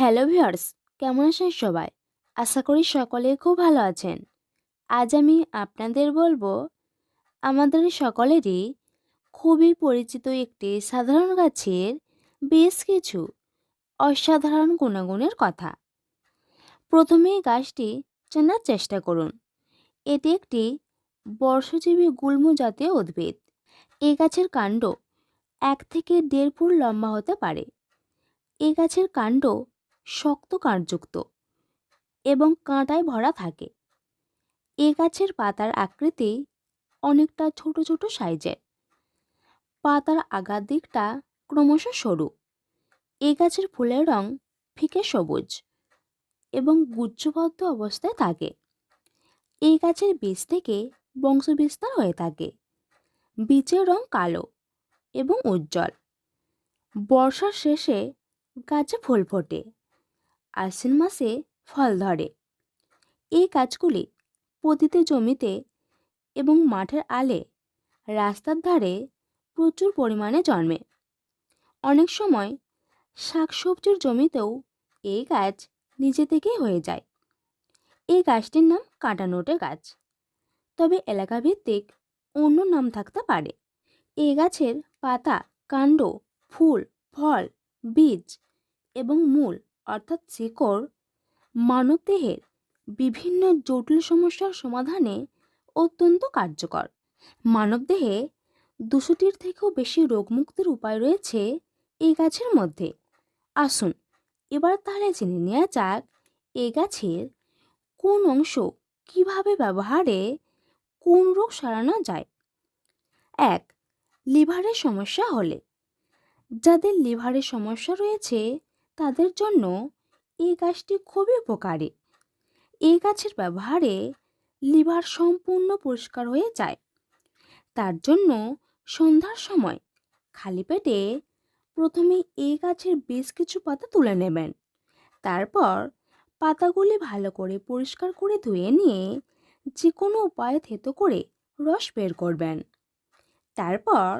Hello viewers, কেমন আছেন সবাই? আশা করি সকলে খুব ভালো আছেন। আজ আমি আপনাদের বলব, আমাদের সকলেরই খুবই পরিচিত একটি সাধারণ গাছের বেশ কিছু অসাধারণ গুণাগুণের কথা। প্রথমে গাছটি চেনার চেষ্টা করুন। এটি একটি বর্ষজীবী গুল্ম জাতীয় উদ্ভিদ। এই গাছের কাণ্ড এক থেকে দেড় ফুট লম্বা হতে পারে। এই গাছের কাণ্ড শক্ত কাঁটযুক্ত এবং কাঁটায় ভরা থাকে। এ গাছের পাতার আকৃতি অনেকটা ছোট ছোট সাইজের। পাতার আগার দিকটা ক্রমশ সরু। এ গাছের ফুলের রং ফিকে সবুজ এবং গুচ্ছবদ্ধ অবস্থায় থাকে। এই গাছের বীজ থেকে বংশবিস্তার হয়ে থাকে। বীজের রং কালো এবং উজ্জ্বল। বর্ষার শেষে গাছে ফুল ফোটে। আশ্বিন মাসে ফল ধরে। এই গাছগুলি পতিত জমিতে এবং মাঠের আলে রাস্তার ধারে প্রচুর পরিমাণে জন্মে। অনেক সময় শাকসবজির জমিতেও এই গাছ নিজে থেকেই হয়ে যায়। এই গাছটির নাম কাঁটানোটে গাছ। তবে এলাকাভিত্তিক অন্য নাম থাকতে পারে। এই গাছের পাতা, কাণ্ড, ফুল, ফল, বীজ এবং মূল অর্থাৎ শিকড় মানবদেহের বিভিন্ন জটিল সমস্যার সমাধানে অত্যন্ত কার্যকর। মানবদেহে দুশোটির থেকেও বেশি রোগমুক্তির উপায় রয়েছে এই গাছের মধ্যে। আসুন এবার তাহলে জেনে নেওয়া যাক এই গাছের কোন অংশ কীভাবে ব্যবহারে কোন রোগ সারানো যায়। এক, লিভারের সমস্যা হলে। যাদের লিভারের সমস্যা রয়েছে তাদের জন্য এই গাছটি খুবই উপকারী। এই গাছের ব্যবহারে লিভার সম্পূর্ণ পরিষ্কার হয়ে যায়। তার জন্য সন্ধ্যার সময় খালি পেটে প্রথমে এই গাছের বেশ কিছু পাতা তুলে নেবেন। তারপর পাতাগুলি ভালো করে পরিষ্কার করে ধুয়ে নিয়ে যে কোনো উপায়ে থেতো করে রস বের করবেন। তারপর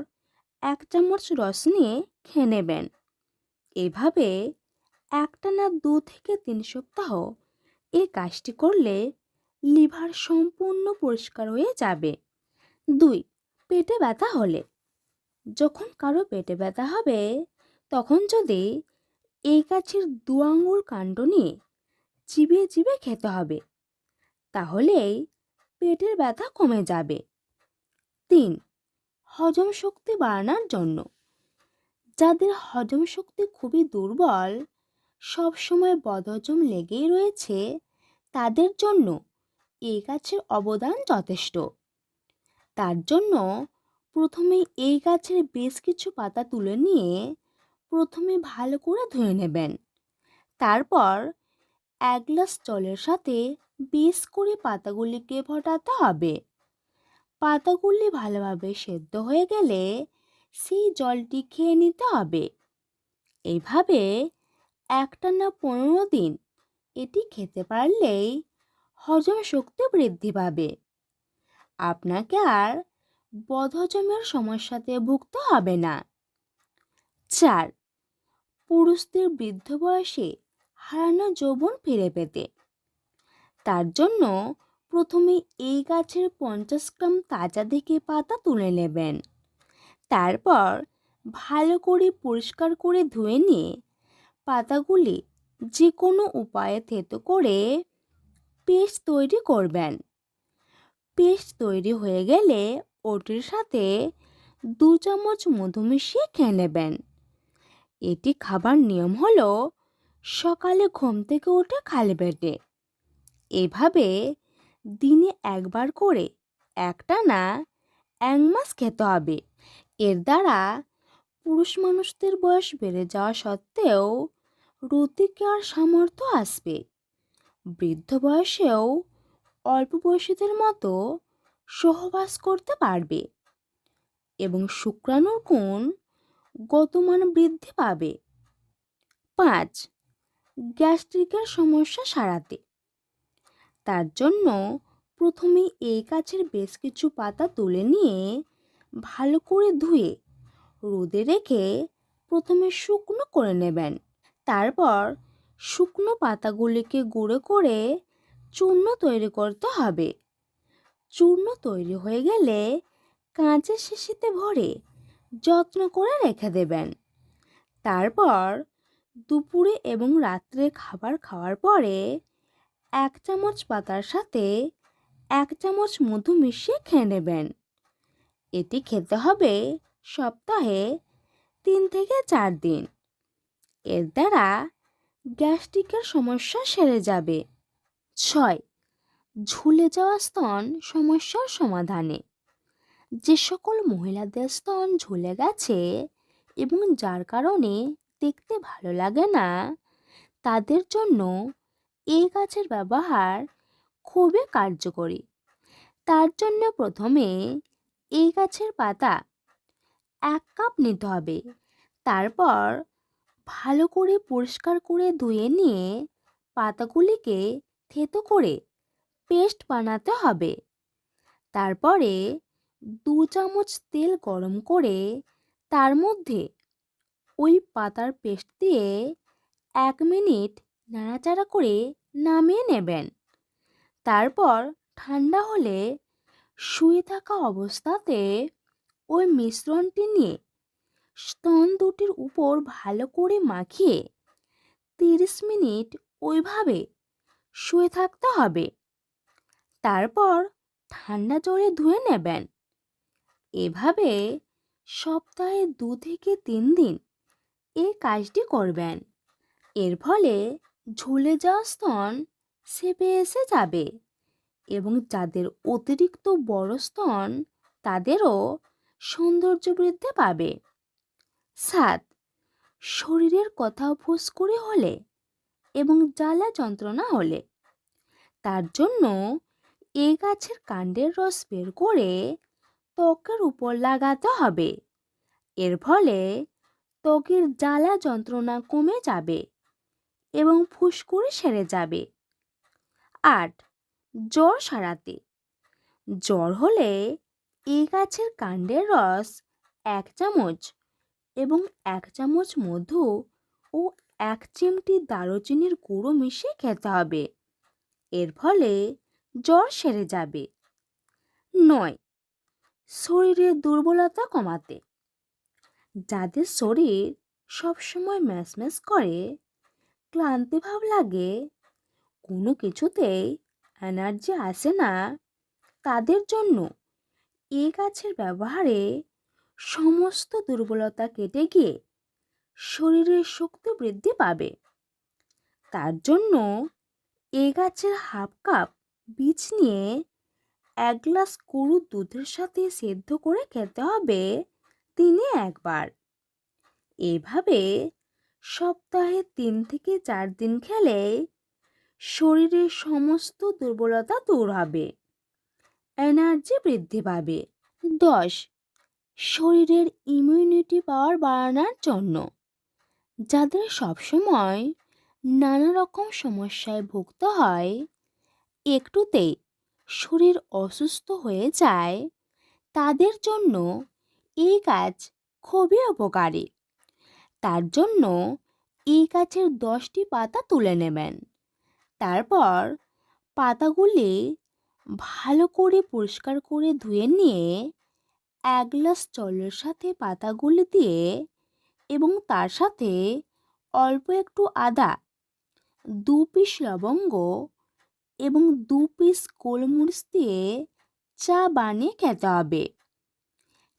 এক চামচ রস নিয়ে খেয়ে নেবেন। এভাবে একটানা দু থেকে তিন সপ্তাহ। এই কাজটি করলে লিভার সম্পূর্ণ পরিষ্কার হয়ে যাবে। দুই, পেটে ব্যথা হলে। যখন কারও পেটে ব্যথা হবে, তখন যদি এই গাছের দু আঙুল কাণ্ড নিয়ে চিবিয়ে চিবিয়ে খেতে হবে তাহলেই পেটের ব্যথা কমে যাবে। তিন, হজম শক্তি বাড়ানোর জন্য। যাদের হজম শক্তি খুবই দুর্বল সবসময় বদহজম লেগেই রয়েছে, তাদের জন্য এই গাছের অবদান যথেষ্ট। তার জন্য প্রথমে এই গাছের বেশ কিছু পাতা তুলে নিয়ে প্রথমে ভালো করে ধুয়ে নেবেন। তারপর এক গ্লাস জলের সাথে বেশ করে পাতাগুলিকে ফোটাতে হবে। পাতাগুলি ভালোভাবে সেদ্ধ হয়ে গেলে সেই জলটি খেয়ে নিতে হবে। এইভাবে একটানা পনেরো দিন। এটি খেতে পারলেই হজম শক্তি বৃদ্ধি পাবে। আপনাকে আর বদহজমের সমস্যাতে ভুগতে হবে না। চার, পুরুষদের বৃদ্ধ বয়সে হারানো যৌবন ফিরে পেতে। তার জন্য প্রথমে এই গাছের পঞ্চাশ গ্রাম তাজা দেখে পাতা তুলে নেবেন। তারপর ভালো করে পরিষ্কার করে ধুয়ে নিয়ে পাতাগুলি যে কোনো উপায়ে থেতো করে পেস্ট তৈরি করবেন। পেস্ট তৈরি হয়ে গেলে ওটির সাথে দু চামচ মধু মিশিয়ে খেয়ে নেবেন। এটি খাবার নিয়ম হলো সকালে ঘুম থেকে উঠে খালি পেটে। এভাবে দিনে একবার করে একটা না এক মাস খেতে হবে। এর দ্বারা পুরুষ মানুষদের বয়স বেড়ে যাওয়া সত্ত্বেও রতিকার সামর্থ্য আসবে। বৃদ্ধ বয়সেও অল্প বয়সীদের মতো সহবাস করতে পারবে এবং শুক্রাণুর কোণ গতমান বৃদ্ধি পাবে। পাঁচ, গ্যাস্ট্রিকের সমস্যা সারাতে। তার জন্য প্রথমে এই গাছের বেশ কিছু পাতা তুলে নিয়ে ভালো করে ধুয়ে রোদে রেখে প্রথমে শুকনো করে নেবেন। তারপর শুকনো পাতাগুলিকে গুঁড়ো করে চূর্ণ তৈরি করতে হবে। চূর্ণ তৈরি হয়ে গেলে কাঁচের শিশিতে ভরে যত্ন করে রেখে দেবেন। তারপর দুপুরে এবং রাত্রে খাবার খাওয়ার পরে এক চামচ পাতার সাথে এক চামচ মধু মিশিয়ে খেয়ে নেবেন। এটি খেতে হবে সপ্তাহে তিন থেকে চার দিন। এর দ্বারা গ্যাস্ট্রিকের সমস্যা সেরে যাবে। ছয়, ঝুলে যাওয়া স্তন সমস্যার সমাধানে। যে সকল মহিলাদের স্তন ঝুলে গেছে এবং যার কারণে দেখতে ভালো লাগে না, তাদের জন্য এই গাছের ব্যবহার খুবই কার্যকরী। তার জন্য প্রথমে এই গাছের পাতা এক কাপ নিতে হবে। তারপর ভালো করে পরিষ্কার করে ধুয়ে নিয়ে পাতাগুলিকে থেতো করে পেস্ট বানাতে হবে। তারপরে দু চামচ তেল গরম করে তার মধ্যে ওই পাতার পেস্ট দিয়ে এক মিনিট নাড়াচাড়া করে নামিয়ে নেবেন। তারপর ঠান্ডা হলে শুয়ে থাকা অবস্থাতে ওই মিশ্রণটি নিয়ে স্তন দুটির উপর ভালো করে মাখিয়ে তিরিশ মিনিট ওইভাবে শুয়ে থাকতে হবে। তারপর ঠান্ডা জলে ধুয়ে নেবেন। এভাবে সপ্তাহে দু থেকে তিন দিন এই কাজটি করবেন। এর ফলে ঝুলে যাওয়া স্তন সেপে এসে যাবে এবং যাদের অতিরিক্ত বড় স্তন তাদেরও সৌন্দর্য বৃদ্ধি পাবে। সাত শরীরের কোথাও ফুসকুড়ি হলে এবং জ্বালা যন্ত্রণা হলে। তার জন্য এই গাছের কাণ্ডের রস বের করে ত্বকের উপর লাগাতে হবে। এর ফলে ত্বকের জ্বালা যন্ত্রণা কমে যাবে এবং ফুসকুড়ি সেরে যাবে। আট, জ্বর সারাতে। জ্বর হলে এই গাছের কাণ্ডের রস এক চামচ এবং এক চামচ মধু ও এক চিমটি দারুচিনির গুঁড়ো মিশিয়ে খেতে হবে। এর ফলে জ্বর সেরে যাবে। নয় শরীরের দুর্বলতা কমাতে। যাদের শরীর সবসময় ম্যাচম্যাচ করে, ক্লান্তি ভাব লাগে, কোনো কিছুতেই এনার্জি আসে না, তাদের জন্য এ গাছের ব্যবহারে সমস্ত দুর্বলতা কেটে গিয়ে শরীরের শক্তি বৃদ্ধি পাবে। তার জন্য এ গাছের হাফ কাপ বীজ নিয়ে এক গ্লাস গরুর দুধের সাথে সেদ্ধ করে খেতে হবে দিনে একবার। এভাবে সপ্তাহে তিন থেকে চার দিন খেলে শরীরের সমস্ত দুর্বলতা দূর হবে। এনার্জি বৃদ্ধি পাবে। দশ শরীরের ইমিউনিটি পাওয়ার বাড়ানোর জন্য। যাদের সবসময় নানা রকম সমস্যায় ভুগতে হয় একটুতেই শরীর অসুস্থ হয়ে যায়, তাদের জন্য এই গাছ খুবই উপকারী। তার জন্য এই গাছের দশটি পাতা তুলে নেবেন। তারপর পাতাগুলি ভালো করে পরিষ্কার করে ধুয়ে নিয়ে এক গ্লাস জলের সাথে পাতাগুলি দিয়ে এবং তার সাথে অল্প একটু আদা, দু পিস লবঙ্গ এবং দু পিস গোলমরিচ দিয়ে চা বানিয়ে খেতে হবে।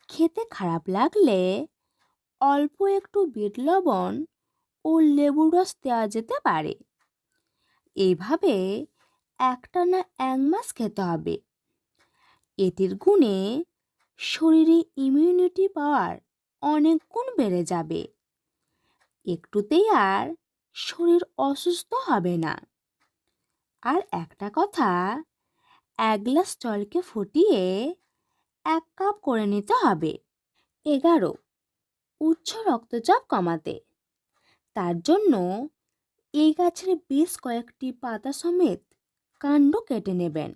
খেতে খারাপ লাগলে অল্প একটু বিট লবণ ও লেবুর রস দেওয়া যেতে পারে। এইভাবে একটানা এক মাস খেতে হবে। এটির গুণে শরীরে ইমিউনিটি পাওয়ার অনেক গুণ বেড়ে যাবে। একটুতেই আর শরীর অসুস্থ হবে না। আর একটা কথা, এক গ্লাস জলকে ফুটিয়ে এক কাপ করে নিতে হবে। এগারো, উচ্চ রক্তচাপ কমাতে। তার জন্য এই গাছের বেশ কয়েকটি পাতা সমেত কাণ্ড কেটে নেবেন।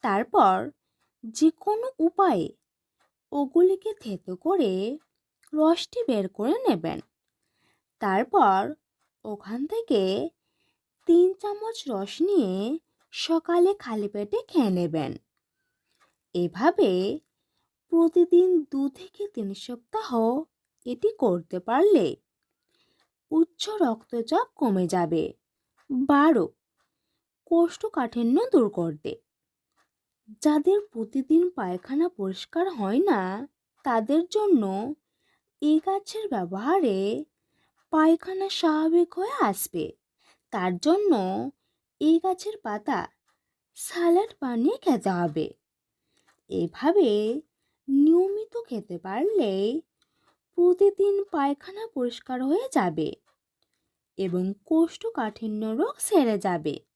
তারপর যে কোনো উপায়ে ওগুলিকে থেতো করে রসটি বের করে নেবেন। তারপর ওখান থেকে তিন চামচ রস নিয়ে সকালে খালি পেটে খেয়ে নেবেন। এভাবে প্রতিদিন দু থেকে তিন সপ্তাহ এটি করতে পারলে উচ্চ রক্তচাপ কমে যাবে, বারো, কোষ্ঠকাঠিন্য দূর করতে। যাদের প্রতিদিন পায়খানা পরিষ্কার হয় না, তাদের জন্য এই গাছের ব্যবহারে পায়খানা স্বাভাবিক হয়ে আসবে। তার জন্য এই গাছের পাতা স্যালাড বানিয়ে খেতে হবে। এভাবে নিয়মিত খেতে পারলে প্রতিদিন পায়খানা পরিষ্কার হয়ে যাবে এবং কোষ্ঠকাঠিন্য রোগ সেরে যাবে।